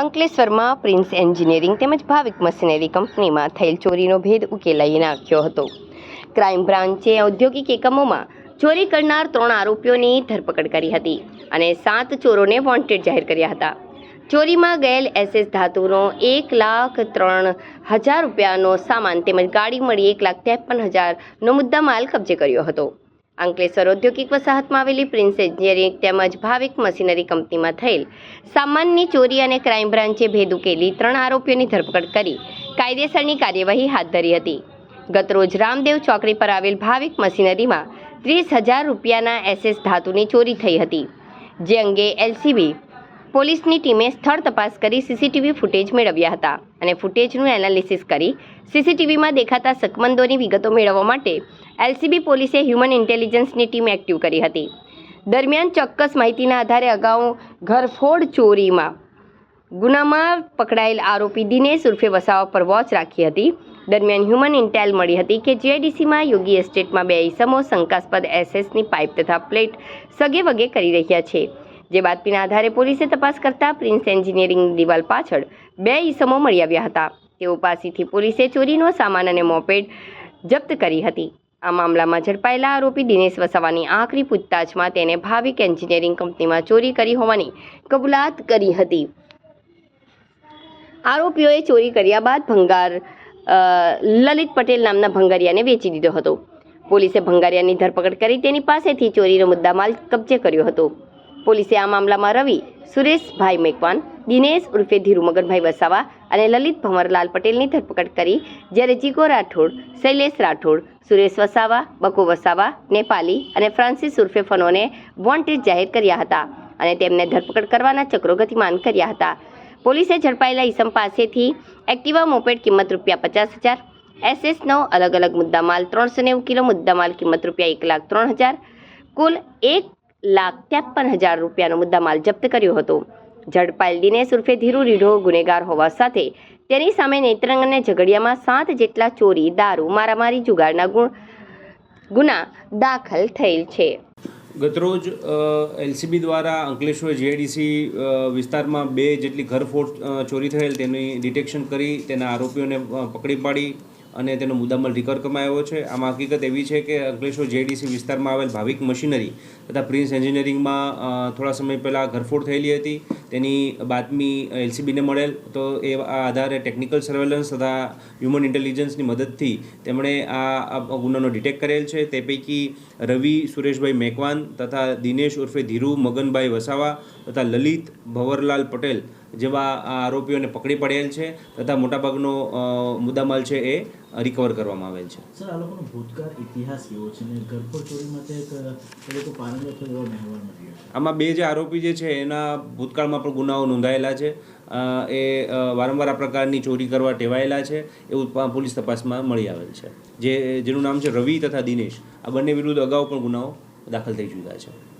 અંકલેશ્વરમાં prince engineering તેમજ ભાવિક machinery કંપનીમાં થયેલ ચોરીનો ભેદ ઉકેલાઈ નાખ્યો હતો. ક્રાઇમ બ્રાન્ચે ઔદ્યોગિક એકમોમાં ચોરી કરનાર ત્રણ આરોપીઓની ધરપકડ કરી હતી અને સાત ચોરોને વોન્ટેડ જાહેર કર્યા હતા. ચોરીમાં ગયેલ એસએસ ધાતુનો એક લાખ ત્રણ હજાર રૂપિયાનો સામાન તેમજ ગાડી મળી એક લાખ ત્રેપન હજારનો મુદ્દામાલ કબજે કર્યો હતો. અંકલેશ્વર ઔદ્યોગિક વસાહતમાં આવેલી પ્રિન્સ એન્જિનિયરિંગ તેમજ ભાવિક મશીનરી કંપનીમાં થયેલ સામાનની ચોરી અને ક્રાઇમ બ્રાન્ચે ભેદ ઉકેલી ત્રણ આરોપીઓની ધરપકડ કરી. કાયદેસરની કાર્યવાહી હાથ ધરી હતી. ગતરોજ રામદેવ ચોકડી પર આવેલ ભાવિક મશીનરીમાં ત્રીસ હજાર રૂપિયાના એસએસ ધાતુની ચોરી થઈ હતી. જે અંગે એલસીબી પોલીસની ટીમે સ્થળ તપાસ કરી સીસીટીવી ફૂટેજ મેળવ્યા હતા અને ફૂટેજનું એનાલિસિસ કરી સીસીટીવીમાં દેખાતા શકમંદોની વિગતો મેળવવા માટે એલસીબી પોલીસે હ્યુમન ઇન્ટેલિજન્સની ટીમ એક્ટિવ કરી હતી. દરમિયાન ચોક્કસ માહિતીના આધારે અગાઉ ઘરફોડ ચોરીમાં ગુનામાં પકડાયેલ આરોપી દિનેશ ઉર્ફે વસાવા પર વોચ રાખી હતી. દરમિયાન હ્યુમન ઇન્ટેલ મળી હતી કે જીઆઈડીસીમાં યોગી એસ્ટેટમાં બે ઇસમો શંકાસ્પદ એસએસની પાઇપ તથા પ્લેટ સગે વગે કરી રહ્યા છે. જે બાતમીના આધારે પોલીસે તપાસ કરતા પ્રિન્સ એન્જિનિયરિંગની દિવાલ પાછળ બે ઈસમો મળી આવ્યા હતા. તેઓ પાસેથી પોલીસે ચોરીનો સામાન અને મોપેડ જપ્ત કરી હતી. આ મામલામાં ઝડપાયેલા આરોપી દિનેશ વસાવાની આખરી પૂછતાછમાં તેને ભાવિક એન્જિનિયરિંગ કંપનીમાં ચોરી કરી હોવાની કબૂલાત કરી હતી. આરોપીઓએ ચોરી કર્યા બાદ ભંગાર લલિત પટેલ નામના ભંગારિયાને વેચી દીધો હતો. પોલીસે ભંગારિયાની ધરપકડ કરી તેની પાસેથી ચોરીનો મુદ્દામાલ કબજે કર્યો હતો. પોલીસે આ મામલામાં રવિ સુરેશભાઈ મેકવાન, દિનેશ ઉર્ફે ધીરુ મગનભાઈ વસાવા અને લલિત ભંવરલાલ પટેલની ધરપકડ કરી, જ્યારે જીગો રાઠોડ, શૈલેષ રાઠોડ, સુરેશ વસાવા, બકો વસાવા, નેપાલી અને ફ્રાન્સિસ ઉર્ફે ફનોને વોન્ટેડ જાહેર કર્યા હતા અને તેમને ધરપકડ કરવાના ચક્રો ગતિમાન કર્યા હતા. પોલીસે ઝડપાયેલા ઈસમ પાસેથી એક્ટિવા મોપેડ કિંમત રૂપિયા પચાસ હજાર એસએસનો અલગ અલગ મુદ્દામાલ ત્રણસો નેવું કિલો મુદ્દામાલ કિંમત રૂપિયા એક લાખ ત્રણ હજાર, કુલ એક લાખ ત્રેપન હજાર રૂપિયાનો મુદ્દામાલ જપ્ત કર્યો હતો. ઝડપાયેલ દિનેશ ઉર્ફે ધીરુ રીઢો ગુનેગાર હોવા સાથે તેની સામે નેત્રંગ અને ઝઘડિયામાં સાત જેટલા ચોરી, દારૂ, મારામારી જુગારના ગુણ, ગુના દાખલ થયેલ છે. ગતરોજ એલસીબી દ્વારા અંકલેશ્વર જીઆઈડીસી વિસ્તારમાં બે જેટલી ઘરફોડ ચોરી થયેલ તેની ડિટેક્શન કરી તેના આરોપીઓને પકડી પાડી. અને તેનો મુદ્દામાલ રિકર કરવામાં છે. આમાં હકીકત એવી છે કે અંકલેશ્વર જેડીસી વિસ્તારમાં આવેલ ભાવિક મશીનરી તથા પ્રિન્સ એન્જિનિયરિંગમાં થોડા સમય પહેલાં ઘરફોડ થયેલી હતી. તેની બાતમી એલસીબીને મળેલ. તો એ આ આધારે ટેકનિકલ સર્વેલન્સ તથા હ્યુમન ઇન્ટેલિજન્સની મદદથી તેમણે આ ગુનાનો ડિટેક્ટ કરેલ છે. તે પૈકી રવિ સુરેશભાઈ મેકવાન તથા દિનેશ ઉર્ફે ધીરુ, મગનભાઈ વસાવા તથા લલિત ભવરલાલ પટેલ જેવા આરોપીઓને પકડી પડેલ છે. તથા મોટાભાગનો મુદ્દામાલ છે એ રિકવર કરવામાં આવેલ છે. સર આ લોકોનો ભૂતકાળ ઇતિહાસ કેવો છે ને ઘરફોડ ચોરી માટે એક એ લોકો પારંગત એવો મળી આમાં બે જે આરોપી જે છે એના ભૂતકાળમાં પણ ગુનાઓ નોંધાયેલા છે. એ વારંવાર આ પ્રકારની ચોરી કરવા ટેવાયેલા છે. એવું પોલીસ તપાસમાં મળી આવેલ છે. જે જેનું નામ છે રવિ તથા દિનેશ. આ બંને વિરુદ્ધ અગાઉ પણ ગુનાઓ દાખલ થઈ ચૂક્યા છે.